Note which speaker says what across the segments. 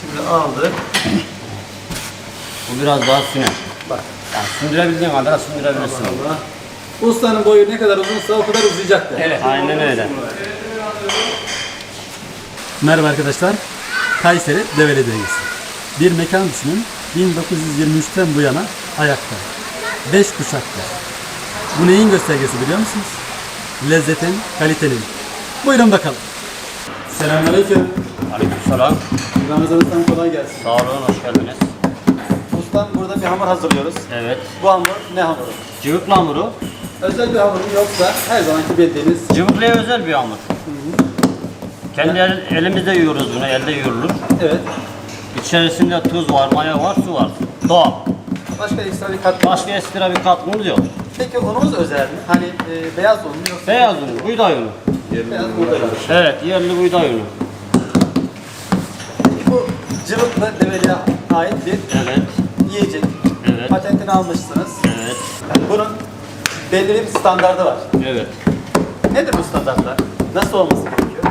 Speaker 1: Şimdi aldık.
Speaker 2: Bu biraz daha süner.
Speaker 1: Bak.
Speaker 2: Yani sündürebildiğin kadar sündürebilirsin.
Speaker 1: Allah. Ustanın boyu ne kadar uzunsa o kadar uzayacaktır.
Speaker 2: Evet. Aynen öyle.
Speaker 1: Merhaba arkadaşlar. Kayseri Develi'deyiz. Bir mekan düşünün. 1923'ten bu yana ayakta. 5 kuşaktır. Bu neyin göstergesi biliyor musunuz? Lezzetin, kalitenin. Buyurun bakalım. Selamünaleyküm.
Speaker 2: Aleykümselam.
Speaker 1: Ramazan Ustam kolay gelsin.
Speaker 2: Sağ olun, hoş geldiniz.
Speaker 1: Ustam burada bir hamur hazırlıyoruz.
Speaker 2: Evet.
Speaker 1: Bu hamur ne hamuru?
Speaker 2: Cıvıklı hamuru.
Speaker 1: Özel bir hamur mu yoksa her zamanki bildiğiniz
Speaker 2: Cıvıklıya özel bir hamur. Kendi el- elimizde yiyoruz bunu, elde yoğurulur.
Speaker 1: evet.
Speaker 2: İçerisinde tuz var, maya var, su var. Doğal.
Speaker 1: Başka ekstra bir kat.
Speaker 2: Başka ekstra bir katkımız yok.
Speaker 1: Peki unumuz özel mi? Hani e, beyaz un mu yoksa
Speaker 2: Beyaz un, buğday unu.
Speaker 1: beyaz buğday unu?
Speaker 2: Evet, yerli buğday unu.
Speaker 1: Cıvıklı develiye ait bir
Speaker 2: Evet,
Speaker 1: yiyecek.
Speaker 2: Evet.
Speaker 1: Patentini almışsınız.
Speaker 2: evet,
Speaker 1: Yani bunun belli bir standardı var.
Speaker 2: evet.
Speaker 1: Nedir bu standartlar? Nasıl olması gerekiyor?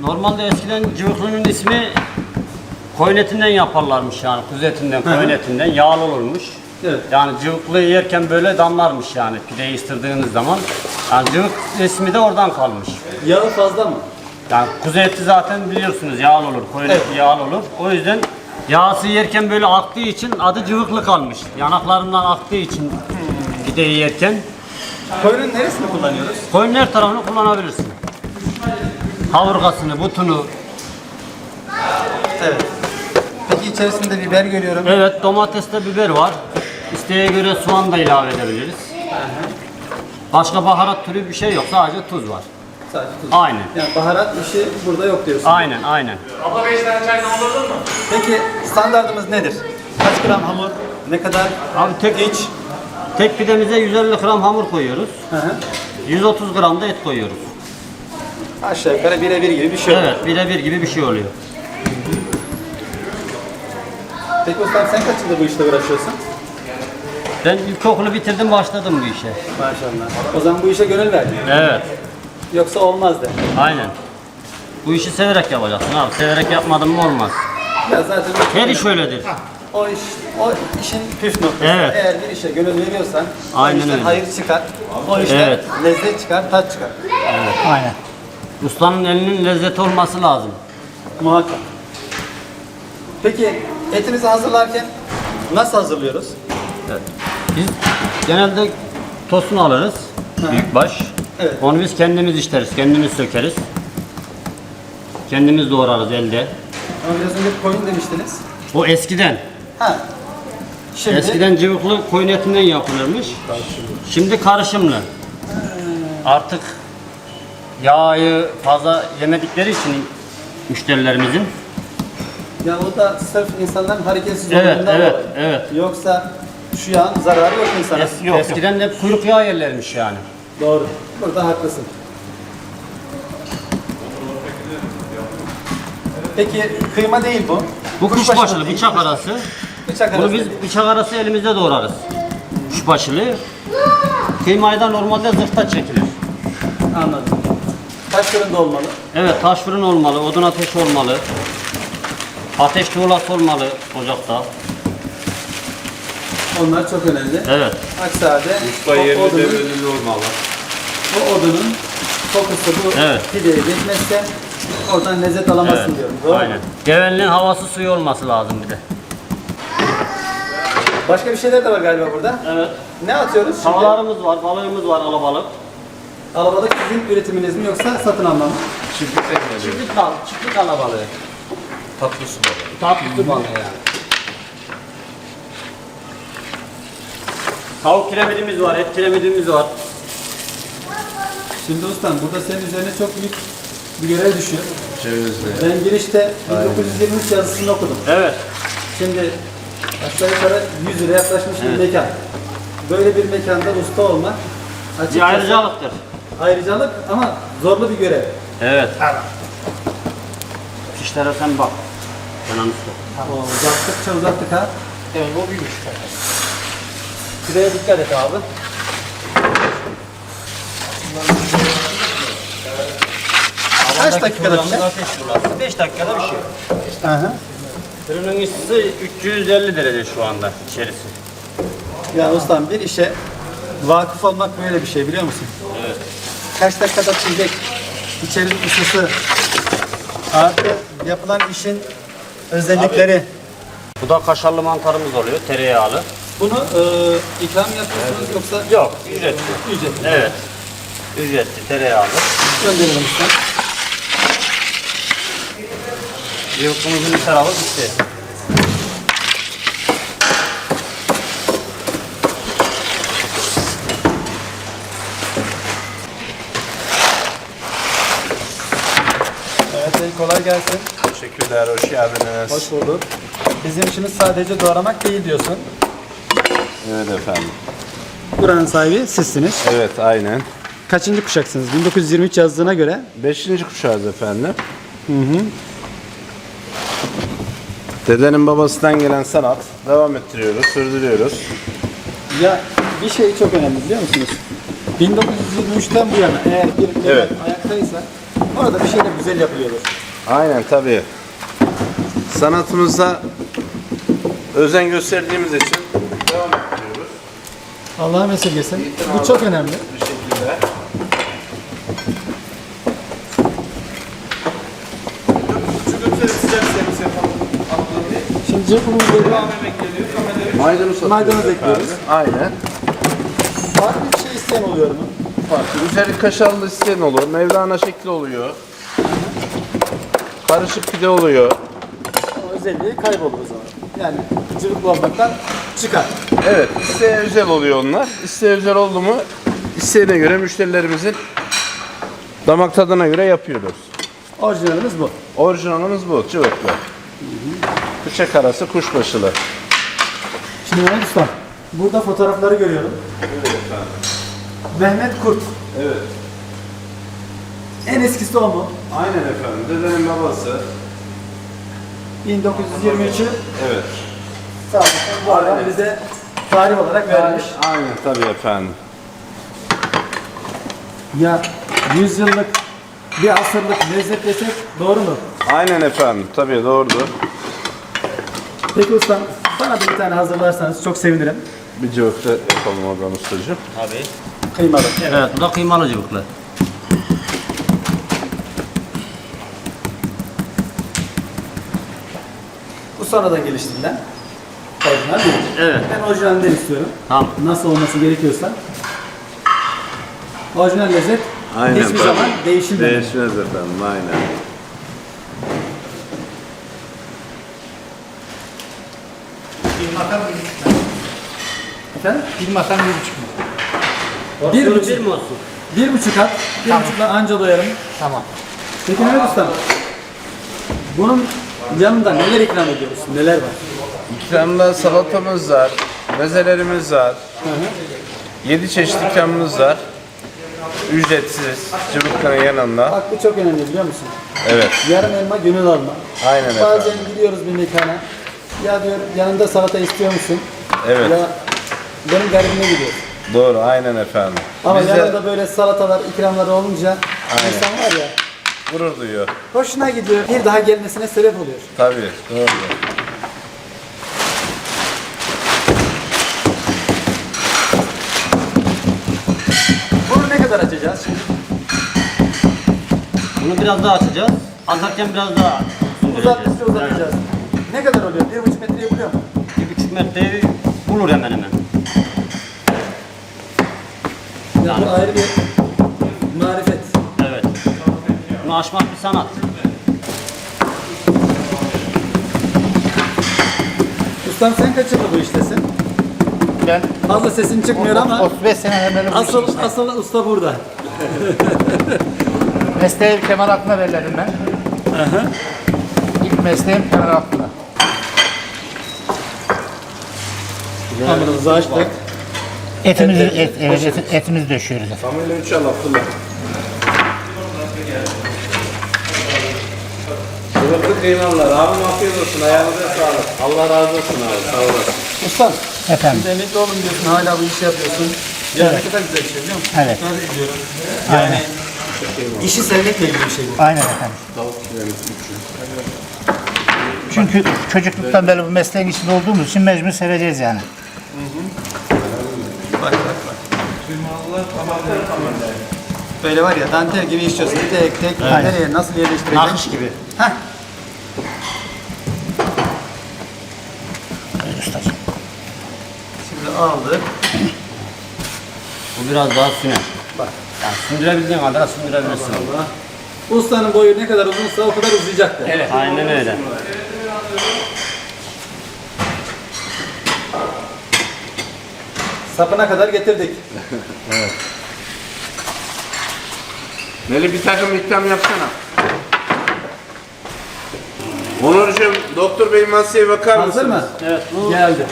Speaker 2: Normalde eskiden cıvıklının ismi koyun etinden yaparlarmış yani kuzu etinden, koyun etinden yağlı olurmuş.
Speaker 1: Evet.
Speaker 2: Yani cıvıklı yerken böyle damlarmış yani pideyi ısırdığınız zaman. Yani cıvık ismi de oradan kalmış.
Speaker 1: Yağı fazla mı?
Speaker 2: Yani kuzu eti zaten biliyorsunuz yağlı olur, koyun eti yağlı olur. O yüzden yağsı yerken böyle aktığı için adı cıvıklı kalmış. Yanaklarından aktığı için pideyi yerken
Speaker 1: Koyunun neresini kullanıyoruz?
Speaker 2: koyunun her tarafını kullanabilirsin. Kaburgasını, butunu,
Speaker 1: Evet. Peki içerisinde biber görüyorum.
Speaker 2: Evet, domatesle biber var. İsteğe göre soğan da ilave edebiliriz. Başka baharat türü bir şey yok, sadece tuz var.
Speaker 1: Sadece tuz.
Speaker 2: Aynen.
Speaker 1: Yani baharat işi burada yok diyorsun.
Speaker 2: Aynen, aynen.
Speaker 1: Peki standartımız nedir? Kaç gram hamur? Ne kadar
Speaker 2: Abi tek
Speaker 1: iç?
Speaker 2: tek pidemize 150 gram hamur koyuyoruz.
Speaker 1: Hı hı.
Speaker 2: 130 gram da et koyuyoruz.
Speaker 1: Aşağı yukarı birebir gibi bir şey.
Speaker 2: Evet, birebir gibi bir şey oluyor.
Speaker 1: Peki ustam sen kaç yıldır bu işle uğraşıyorsun?
Speaker 2: Ben ilkokulu bitirdim, başladım bu işe.
Speaker 1: Maşallah. O zaman bu işe gönül verdin.
Speaker 2: Evet,
Speaker 1: Yoksa olmaz de.
Speaker 2: aynen. Bu işi severek yapacaksın abi. Severek yapmadın mı olmaz.
Speaker 1: Ya zaten
Speaker 2: Her iş öyledir.
Speaker 1: o iş, o işin püf noktası.
Speaker 2: Evet.
Speaker 1: Eğer bir işe gönül veriyorsan,
Speaker 2: Aynen
Speaker 1: o işten
Speaker 2: öyle.
Speaker 1: hayır çıkar. O işten
Speaker 2: Evet.
Speaker 1: lezzet çıkar, tat çıkar. Aynen.
Speaker 2: Ustanın elinin lezzeti olması lazım.
Speaker 1: Muhakkak. Peki etimizi hazırlarken nasıl hazırlıyoruz?
Speaker 2: Biz genelde tosunu alırız. Büyükbaş.
Speaker 1: Evet.
Speaker 2: Onu biz kendimiz işleriz, kendimiz sökeriz. Kendimiz doğrarız elde.
Speaker 1: Ama biraz önce koyun demiştiniz.
Speaker 2: O eskiden.
Speaker 1: Ha. Şimdi
Speaker 2: Eskiden cıvıklı koyun etinden yapılırmış. Şimdi karışımlı. Artık yağı fazla yemedikleri için müşterilerimizin.
Speaker 1: ya o da sırf insanların hareketsiz
Speaker 2: Evet,
Speaker 1: olduğundan
Speaker 2: evet,
Speaker 1: dolayı.
Speaker 2: evet.
Speaker 1: Yoksa şu yağın zararı yok insana.
Speaker 2: Es- eskiden de hep kuyruk yağı yerlermiş yani.
Speaker 1: Doğru. Burada haklısın. Peki kıyma değil bu.
Speaker 2: Bu
Speaker 1: Kuşbaşı
Speaker 2: kuşbaşılı
Speaker 1: değil.
Speaker 2: bıçak arası.
Speaker 1: Bıçak arası.
Speaker 2: Bunu biz bıçak arası elimizde doğrarız. Kuşbaşılı. Kıymayı da normalde zırhta çekilir.
Speaker 1: Anladım. Kaç fırında olmalı?
Speaker 2: Evet taş fırın olmalı, odun ateşi olmalı. Ateş tuğlası olmalı ocakta.
Speaker 1: Onlar çok önemli.
Speaker 2: Evet.
Speaker 1: Aksi halde
Speaker 3: Usta
Speaker 1: o
Speaker 3: yerli
Speaker 1: odunun,
Speaker 3: olmalı.
Speaker 1: o odunun kokusu bu
Speaker 2: Evet.
Speaker 1: pideye geçmezse oradan lezzet alamazsın
Speaker 2: Evet.
Speaker 1: diyorum. Doğru mu?
Speaker 2: Aynen. Gevelinin havası suyu olması lazım bir de.
Speaker 1: Başka bir şeyler de var galiba burada.
Speaker 2: Evet.
Speaker 1: Ne atıyoruz şimdi?
Speaker 2: Tavalarımız var, balığımız var, alabalık.
Speaker 1: Alabalık sizin üretiminiz mi yoksa satın alma mı?
Speaker 3: Çiftlikten geliyor.
Speaker 2: Çiftlik bal, çiftlik alabalığı.
Speaker 3: Tatlı su balığı.
Speaker 2: Tatlısı balığı yani. Tavuk kiremidimiz var, et kiremidimiz var.
Speaker 1: Şimdi ustam burada senin üzerine çok büyük bir görev düşüyor.
Speaker 3: Cevizli.
Speaker 1: Ben girişte 1923 yazısını okudum.
Speaker 2: Evet.
Speaker 1: Şimdi aşağı yukarı 100 lira yaklaşmış bir mekan. Böyle bir mekanda usta olmak
Speaker 2: Bir
Speaker 1: açıkçası
Speaker 2: ayrıcalıktır.
Speaker 1: ayrıcalık ama zorlu bir görev.
Speaker 2: Evet. Fişlere sen bak. Ben onu
Speaker 1: Oo, uzattıkça uzattık ha.
Speaker 2: Evet o büyümüş. Şuraya dikkat et abi.
Speaker 1: Kaç dakikada pişer?
Speaker 2: Ateş burası. 5 dakikada bir şey.
Speaker 1: Aha.
Speaker 2: Fırının ısısı 350 derece şu anda içerisi.
Speaker 1: Ya ustam bir işe vakıf olmak böyle bir şey biliyor musun?
Speaker 2: Evet.
Speaker 1: Kaç dakikada pişecek, içerinin ısısı, artı yapılan işin özellikleri.
Speaker 2: Bu da kaşarlı mantarımız oluyor, tereyağlı.
Speaker 1: Bunu e, ikram yapıyorsunuz yoksa
Speaker 2: Yok, ücretli.
Speaker 1: ücretli?
Speaker 2: Evet. Ücretli, tereyağlı.
Speaker 1: Gönderelim usta.
Speaker 2: Yılkımızın bir tarafı bitti.
Speaker 1: Evet bey kolay gelsin.
Speaker 3: Teşekkürler, hoş geldiniz.
Speaker 1: Hoş bulduk. Bizim işimiz sadece doğramak değil diyorsun.
Speaker 3: Evet efendim.
Speaker 1: Buranın sahibi sizsiniz.
Speaker 3: Evet, aynen.
Speaker 1: Kaçıncı kuşaksınız? 1923 yazdığına göre.
Speaker 3: Beşinci kuşağız efendim. Hı hı. Dedenin babasından gelen sanat. Devam ettiriyoruz, sürdürüyoruz.
Speaker 1: Ya bir şey çok önemli biliyor musunuz? 1923'ten bu yana eğer bir devlet
Speaker 3: Evet.
Speaker 1: ayaktaysa orada bir şeyler güzel yapılıyordur.
Speaker 3: Aynen tabii. Sanatımıza özen gösterdiğimiz için.
Speaker 1: Allah'ın esirgesin. Bu çok önemli.
Speaker 3: Bir şekilde.
Speaker 1: Şimdi geliyor.
Speaker 3: Maydanoz
Speaker 1: Maydanoz
Speaker 3: atıyoruz
Speaker 1: ekliyoruz.
Speaker 3: efendim. Aynen.
Speaker 1: Farklı bir şey isteyen oluyor mu?
Speaker 3: Farklı. Üzeri kaşarlı isteyen olur. Mevlana şekli oluyor. Karışık pide oluyor.
Speaker 1: O özelliği kaybolur o zaman. Yani cıvıklı olmaktan çıkar.
Speaker 3: Evet, isteğe özel oluyor onlar. İsteğe özel oldu mu isteğine göre müşterilerimizin damak tadına göre yapıyoruz.
Speaker 1: Orijinalimiz bu.
Speaker 3: Orijinalimiz bu, cıvıklı. Bıçak arası kuşbaşılı.
Speaker 1: Şimdi Mehmet Usta, burada fotoğrafları görüyorum. Mehmet Kurt.
Speaker 3: Evet.
Speaker 1: En eskisi o mu?
Speaker 3: Aynen efendim. Dedenin babası.
Speaker 1: 1923'ü
Speaker 3: Evet.
Speaker 1: sağlıklı bu adam bize tarih olarak vermiş.
Speaker 3: Aynen tabii efendim.
Speaker 1: Ya 100 yıllık bir asırlık lezzet desek doğru mu?
Speaker 3: Aynen efendim. Tabii doğrudur.
Speaker 1: Peki ustam bana da bir tane hazırlarsanız çok sevinirim.
Speaker 3: Bir cıvıkta yapalım oradan ustacığım.
Speaker 2: Tabii.
Speaker 1: Kıymalı.
Speaker 2: Evet, bu da kıymalı cıvıklı.
Speaker 1: Bu sonradan geliştirilen orijinal değil.
Speaker 2: Evet.
Speaker 1: Ben orijinalinden istiyorum.
Speaker 2: Tamam.
Speaker 1: Nasıl olması gerekiyorsa. Orijinal lezzet hiçbir zaman değişilmez.
Speaker 3: Değişmez efendim. Aynen.
Speaker 1: Efendim?
Speaker 4: Bir masam bir buçuk mu?
Speaker 1: Bir
Speaker 2: Bir
Speaker 1: buçuk.
Speaker 2: bir mi olsun?
Speaker 1: Bir buçuk at. Bir buçukla anca doyarım.
Speaker 4: Tamam.
Speaker 1: Peki Mehmet Usta, bunun yanında neler ikram ediyoruz? Neler var?
Speaker 3: İkramda salatamız var. Mezelerimiz var. Yedi çeşit ikramımız var. Ücretsiz. Cıvıkların yanında.
Speaker 1: Bak bu çok önemli biliyor musun?
Speaker 3: Evet.
Speaker 1: Yarım elma gönül alma.
Speaker 3: Aynen
Speaker 1: Bazen
Speaker 3: efendim.
Speaker 1: gidiyoruz bir mekana. Ya diyor yanında salata istiyor musun?
Speaker 3: Evet.
Speaker 1: Ya benim garibime gidiyor.
Speaker 3: Doğru. Aynen efendim.
Speaker 1: Ama
Speaker 3: Biz de
Speaker 1: yanında böyle salatalar, ikramları olunca
Speaker 3: Aynen.
Speaker 1: insan var ya
Speaker 3: gurur duyuyor.
Speaker 1: hoşuna gidiyor. Bir daha gelmesine sebep oluyor.
Speaker 3: Tabii. Doğru.
Speaker 1: Kadar açacağız şimdi?
Speaker 2: Bunu biraz daha açacağız. Atarken biraz daha
Speaker 1: Uzattıkça uzatacağız. Ne kadar oluyor? Bir buçuk metreyi buluyor mu?
Speaker 2: Bir buçuk metreyi bulur hemen hemen.
Speaker 1: Ya bu ayrı bir marifet.
Speaker 2: Evet. Bunu aşmak bir sanat.
Speaker 1: Ustam sen kaç yıldır bu iştesin?
Speaker 4: Ben
Speaker 1: Fazla sesin çıkmıyor ama
Speaker 4: 35 senedir beri bu
Speaker 1: asıl
Speaker 4: işin
Speaker 1: asıl usta burada.
Speaker 4: Mesleği kemer altına belirledim ben. İlk mesleğim kemer altına.
Speaker 1: Hamurumuzu açtık.
Speaker 4: Etimizi, et, evet, et, etimizi döşüyoruz.
Speaker 3: Familya 3 al Abdullah. Cıvıklı kıymalılar. Abim afiyet olsun. Ayağınıza sağlık. Allah razı olsun abi. Sağ olasın.
Speaker 1: Ustam,
Speaker 4: Efendim.
Speaker 1: siz emekli olun diyorsun, hala bu işi yapıyorsun. Ya ne kadar güzel bir şey biliyor musun?
Speaker 4: Evet.
Speaker 1: Ben diyorum. Yani işi sevmekle ilgili bir şey bu.
Speaker 4: Aynen efendim. Çünkü çocukluktan beri bu mesleğin içinde olduğumuz için mecbur seveceğiz yani.
Speaker 1: Bak bak bak. Böyle var ya dantel gibi işliyorsun. Tek tek
Speaker 4: Aynen.
Speaker 1: nereye nasıl yerleştireceksin?
Speaker 4: Nakış gibi.
Speaker 1: Heh.
Speaker 4: Buyur ustacığım.
Speaker 1: Şimdi aldık.
Speaker 2: Bu biraz daha süner.
Speaker 1: Bak.
Speaker 2: Yani sündürebildiğin kadar sündürebilirsin.
Speaker 1: Allah. Ustanın boyu ne kadar uzunsa o kadar uzayacaktır.
Speaker 2: Evet. Aynen öyle.
Speaker 1: Sapına kadar getirdik.
Speaker 3: Meli bir takım ikram yapsana. Onurcuğum, doktor bey masaya bakar
Speaker 1: Hazır
Speaker 3: mısınız?
Speaker 1: mı?
Speaker 2: Evet bu
Speaker 1: Geldi.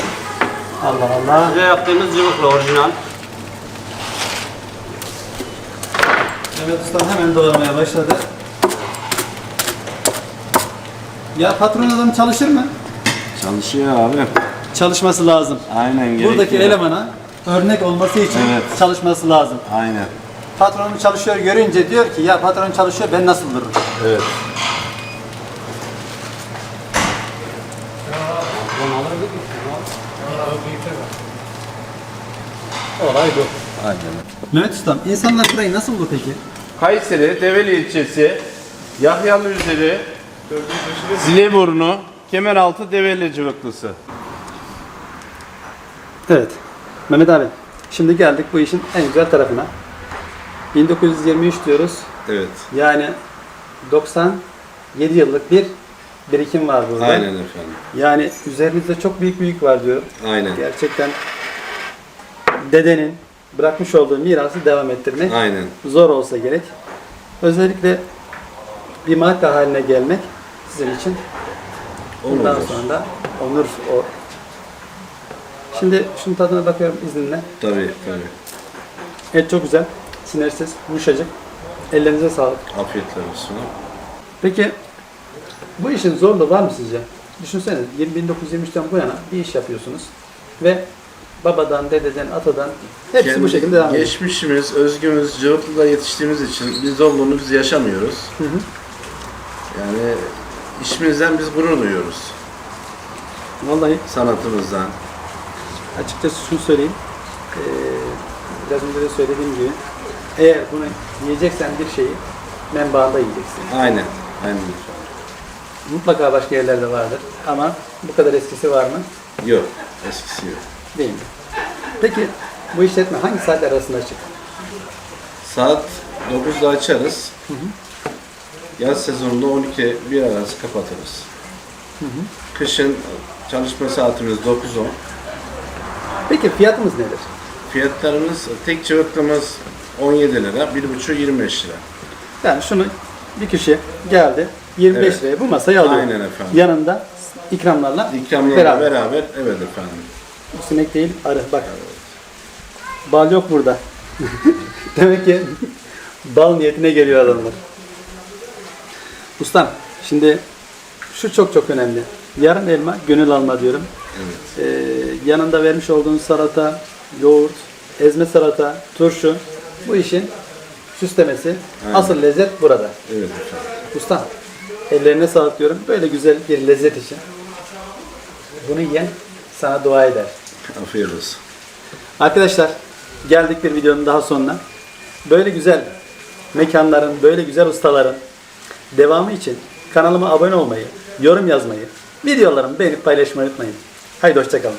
Speaker 1: Allah Allah.
Speaker 2: size yaptığımız cıvıkla orijinal.
Speaker 1: Mehmet Ustam hemen doğramaya başladı. Ya patron adam çalışır mı?
Speaker 3: Çalışıyor abi.
Speaker 1: Çalışması lazım.
Speaker 3: Aynen
Speaker 1: Buradaki elemana örnek olması için
Speaker 3: Evet.
Speaker 1: çalışması lazım.
Speaker 3: Aynen.
Speaker 1: Patronum çalışıyor görünce diyor ki ya patron çalışıyor ben nasıl dururum?
Speaker 3: Evet.
Speaker 1: Olay bu.
Speaker 3: Aynen.
Speaker 1: Mehmet Ustam insanlar burayı nasıl buldu peki?
Speaker 3: Kayseri, Develi ilçesi, Yahyalı üzeri, Zineburnu, Kemeraltı Develi cıvıklısı.
Speaker 1: Evet. Mehmet abi şimdi geldik bu işin en güzel tarafına. 1923 diyoruz.
Speaker 3: Evet.
Speaker 1: Yani 97 yıllık bir birikim var burada.
Speaker 3: Aynen efendim.
Speaker 1: Yani üzerinizde çok büyük büyük var diyorum.
Speaker 3: Aynen.
Speaker 1: Gerçekten dedenin bırakmış olduğu mirası devam ettirmek
Speaker 3: Aynen.
Speaker 1: zor olsa gerek. Özellikle bir marka haline gelmek sizin için bundan
Speaker 3: Onurdur.
Speaker 1: sonra da onur o. Şimdi şunun tadına bakıyorum izninle.
Speaker 3: Tabii tabii.
Speaker 1: Et çok güzel, sinirsiz, yumuşacık. Ellerinize sağlık.
Speaker 3: Afiyetler olsun.
Speaker 1: Peki bu işin zorluğu var mı sizce? Düşünsene 1923'ten bu yana bir iş yapıyorsunuz ve babadan, dededen, atadan hepsi bu
Speaker 3: Kendi
Speaker 1: şekilde devam ediyor.
Speaker 3: Geçmişimiz, özgümüz, Cıvıklı'da yetiştiğimiz için biz zorluğunu biz yaşamıyoruz. Yani işimizden biz gurur duyuyoruz.
Speaker 1: Vallahi
Speaker 3: Sanatımızdan.
Speaker 1: açıkçası şunu söyleyeyim. Ee, biraz önce de söylediğim gibi eğer bunu yiyeceksen bir şeyi menbaında yiyeceksin.
Speaker 3: Aynen. Aynen.
Speaker 1: Mutlaka başka yerlerde vardır ama bu kadar eskisi var mı?
Speaker 3: Yok. Eskisi yok.
Speaker 1: Değil mi? Peki bu işletme hangi saatler arasında açık?
Speaker 3: Saat 9'da açarız. Yaz sezonunda 12 bir arası kapatırız. Kışın çalışma saatimiz 9-10.
Speaker 1: Peki fiyatımız nedir?
Speaker 3: Fiyatlarımız tek cıvıklımız 17 lira, 1,5 25 lira.
Speaker 1: Yani şunu bir kişi geldi 25
Speaker 3: Evet.
Speaker 1: liraya bu masayı alıyor.
Speaker 3: Aynen efendim.
Speaker 1: Yanında ikramlarla
Speaker 3: İkramlarla
Speaker 1: beraber.
Speaker 3: beraber. evet efendim.
Speaker 1: Bu sinek değil arı bak. Bal yok burada. Demek ki bal niyetine geliyor adamlar. Ustam şimdi şu çok çok önemli. Yarım elma gönül alma diyorum.
Speaker 3: Evet.
Speaker 1: Ee, yanında vermiş olduğun salata, yoğurt, ezme salata, turşu bu işin süslemesi. Asıl lezzet burada.
Speaker 3: Evet efendim.
Speaker 1: Usta, ellerine sağlık diyorum. Böyle güzel bir lezzet için. Bunu yiyen sana dua eder.
Speaker 3: Afiyet olsun.
Speaker 1: Arkadaşlar, geldik bir videonun daha sonuna. Böyle güzel mekanların, böyle güzel ustaların devamı için kanalıma abone olmayı, yorum yazmayı, videolarımı beğenip paylaşmayı unutmayın. Haydi hoşçakalın.